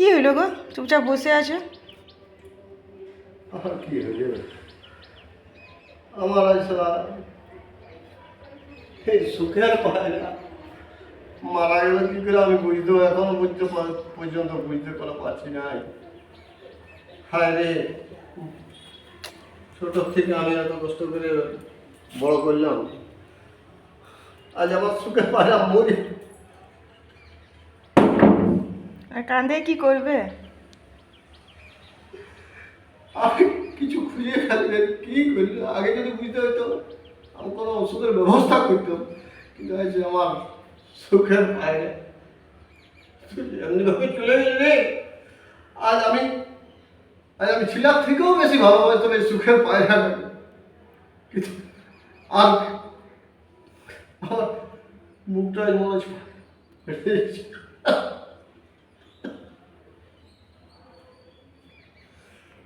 কি হইল গো? চুপচাপ বসে আছো? আমার কি হয়ে আমার আসলা এই সুখের পায় না। মারা গেল কি করে আমি বুঝতেও এখনও বুঝতে পার- পর্যন্ত বুঝতে করে পারছি না হায় রে, ছোট থেকে আমি এত কষ্ট করে বড় করলাম। আজ আমার সুখের পায় মরি। কান্দে কি করবে? আমি কিছু খুঁজে ফেলি না, কি করি আগে যদি বুঝতে হতো আমি কোনো ওষুধের ব্যবস্থা করতাম কিন্তু আজ আমার সুখের পায় এমনিভাবে চলে গেলে আজ আমি আজ আমি ছিলার থেকেও বেশি ভালোবাসতাম এই সুখের পায়রাটাকে কিন্তু আর মুখটা মনে হচ্ছে।